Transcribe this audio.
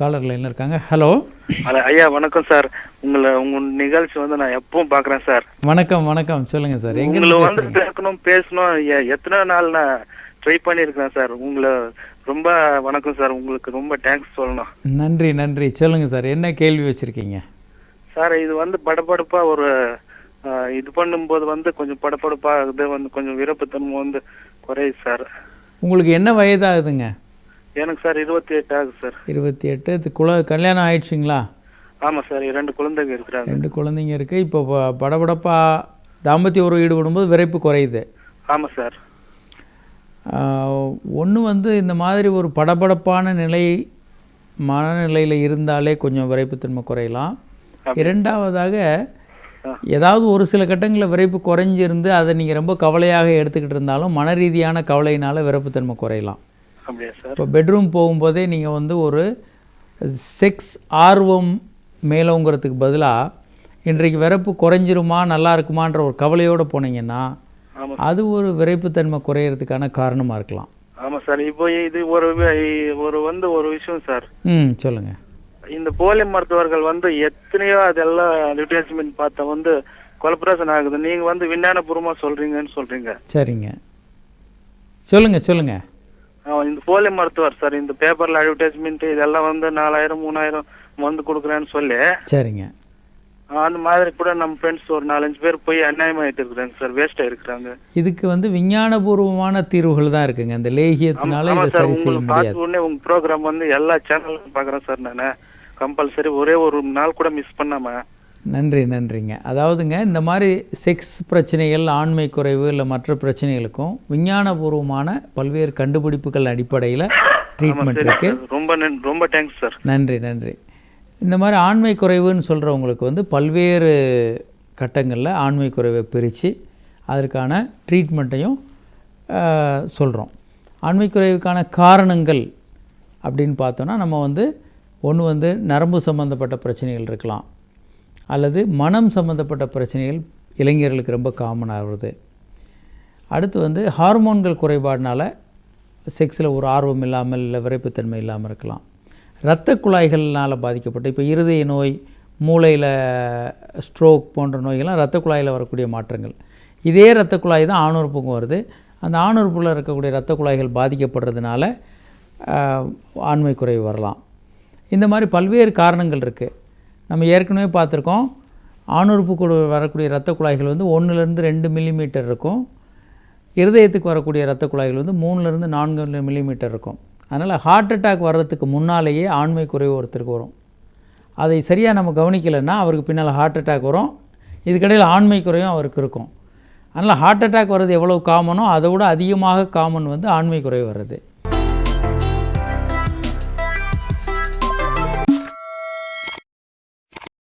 Collar லைனில் இருக்காங்க? Hello hello ஐயா வணக்கம் சார். உங்களை உங்க நிகழ்ச்சி வந்து நான் எப்பவும் பாக்குறேன் சார். வணக்கம் வணக்கம். சொல்லுங்கள் சார். எங்கே உங்களை வந்து பேசணும் பேசணும். எத்தனை நாள் நான் ட்ரை பண்ணியிருக்கேன் சார். உங்களை ரொம்ப வணக்கம் சார். உங்களுக்கு ரொம்ப தேங்க்ஸ் சொல்லணும். நன்றி நன்றி. சொல்லுங்கள் சார். என்ன கேள்வி வச்சுருக்கீங்க? சார் இது வந்து படபடப்பா ஒரு இது பண்ணும்போது வந்து கொஞ்சம் படபடப்பா இது வந்து கொஞ்சம் விருப்பத்தன்மை வந்து குறையுது சார். உங்களுக்கு என்ன வயதாகுதுங்க? எனக்கு சார் இருபத்தி எட்டு ஆகுது சார். இருபத்தி எட்டு. இது குல கல்யாணம் ஆயிடுச்சுங்களா? ஆமா சார் இரண்டு குழந்தைங்க இருக்கிறாங்க. ரெண்டு குழந்தைங்க இருக்குது இப்போ ப- படபடப்பா தாம்பத்திய உறவு ஈடுபடும்போது விரைப்பு குறையுது. ஆமா சார். ஒன்று வந்து இந்த மாதிரி ஒரு படபடப்பான நிலை மனநிலையில் இருந்தாலே கொஞ்சம் விரைப்புத்தன்மை குறையலாம். இரண்டாவதாக. ஏதாவது ஒரு சில கட்டங்களில் விரைப்பு குறைஞ்சிருந்து அதை நீங்கள் ரொம்ப கவலையாக எடுத்துக்கிட்டு இருந்தாலும் மன ரீதியான கவலையினால் விரைப்புத்தன்மை குறையலாம். அப்படியா சார். இப்போ பெட்ரூம் போகும்போதே நீங்கள் வந்து ஒரு செக்ஸ் ஆர்வம் மேலோங்கிறதுக்கு பதிலாக இன்றைக்கு விரைப்பு குறைஞ்சிருமா நல்லா இருக்குமான்ற ஒரு கவலையோடு போனீங்கன்னா அது ஒரு விரைப்புத்தன்மை குறையிறதுக்கான காரணமாக இருக்கலாம். ஆமா சார். இப்போ இது ஒரு ஒரு வந்து ஒரு விஷயம் சார். ம் சொல்லுங்கள் இந்த போலி மருத்துவர்கள் வந்து எத்தனையோ அதெல்லாம் அட்வர்டைஸ்மெண்ட் பார்த்தா வந்து கொலப்ரேஷன் ஆகுது. நீங்க வந்து விஞ்ஞானபூர்வமா சொல்றீங்கன்னு சொல்றீங்க. சரிங்க. சொல்லுங்கள் சொல்லுங்கள் இந்த போலி மருத்துவர் சார் இந்த பேப்பர்ல அட்வர்டைஸ்மெண்ட் இதெல்லாம் வந்து நாலாயிரம் மூணாயிரம் வந்து கொடுக்குறேன்னு சொல்லி சரிங்க. அந்த மாதிரி கூட நம்ம ஃப்ரெண்ட்ஸ் ஒரு நாலஞ்சு பேர் போய் அநியாயமாயிட்டு இருக்கிறாங்க சார் வேஸ்ட் ஆயிருக்கிறாங்க. இதுக்கு வந்து விஞ்ஞானபூர்வமான தீர்வுகள் தான் இருக்குங்க. இந்த லேகியத்தினால இதை சார் செய்ய முடியாது. உடனே உங்க ப்ரோக்ராம் வந்து எல்லா சேனலும் பாக்குறேன் சார் நானு. கம்பல்சரி ஒரே ஒரு நாள் கூட மிஸ் பண்ணாம நன்றி நன்றிங்க. அதாவதுங்க இந்த மாதிரி செக்ஸ் பிரச்சனைகள் ஆண்மை குறைவு இல்லை மற்ற பிரச்சனைகளுக்கும் விஞ்ஞானபூர்வமான பல்வேறு கண்டுபிடிப்புகள் அடிப்படையில் ட்ரீட்மெண்ட் இருக்குது ரொம்ப ரொம்ப தேங்க்ஸ் சார் நன்றி நன்றி. இந்த மாதிரி ஆண்மை குறைவுன்னு சொல்கிறவங்களுக்கு வந்து பல்வேறு கட்டங்களில் ஆண்மை குறைவை பிரித்து அதற்கான ட்ரீட்மெண்ட்டையும் சொல்கிறோம் ஆண்மை குறைவுக்கான காரணங்கள் அப்படின்னு பார்த்தோன்னா நம்ம வந்து ஒன்று வந்து நரம்பு சம்மந்தப்பட்ட பிரச்சனைகள் இருக்கலாம். அல்லது மனம் சம்மந்தப்பட்ட பிரச்சனைகள் இளைஞர்களுக்கு ரொம்ப காமன் ஆகுறது. அடுத்து வந்து ஹார்மோன்கள் குறைபாடினால் செக்ஸில் ஒரு ஆர்வம் இல்லாமல் இல்லை விரைப்புத்தன்மை இல்லாமல் இருக்கலாம். இரத்த குழாய்கள்னால் பாதிக்கப்பட்டு இப்போ இருதய நோய் மூளையில் ஸ்ட்ரோக் போன்ற நோய்கள்லாம் இரத்த குழாயில் வரக்கூடிய மாற்றங்கள். இதே இரத்த குழாய் தான் ஆணுறுப்புக்கும் வருது. அந்த ஆணுறுப்பில் இருக்கக்கூடிய இரத்த குழாய்கள் பாதிக்கப்படுறதுனால ஆண்மை குறைவு வரலாம். இந்த மாதிரி பல்வேறு காரணங்கள் இருக்குது நம்ம ஏற்கனவே பார்த்துருக்கோம். ஆணுறுப்பு கூட வரக்கூடிய இரத்த குழாய்கள் வந்து ஒன்றுலேருந்து ரெண்டு மில்லிமீட்டர் இருக்கும். இருதயத்துக்கு வரக்கூடிய இரத்த குழாய்கள் வந்து மூணுலேருந்து நான்கு மில்லிமீட்டர் இருக்கும். அதனால் ஹார்ட் அட்டாக் வர்றதுக்கு முன்னாலேயே ஆண்மை குறைவு ஒருத்தருக்கு வரும். அதை சரியாக நம்ம கவனிக்கலைன்னா அவருக்கு பின்னால் ஹார்ட் அட்டாக் வரும். இதுக்கிடையில் ஆண்மை குறையும் அவருக்கு இருக்கும். அதனால் ஹார்ட் அட்டாக் வர்றது எவ்வளோ காமனோ அதை விட அதிகமாக காமன் வந்து ஆண்மை குறைவு வர்றது.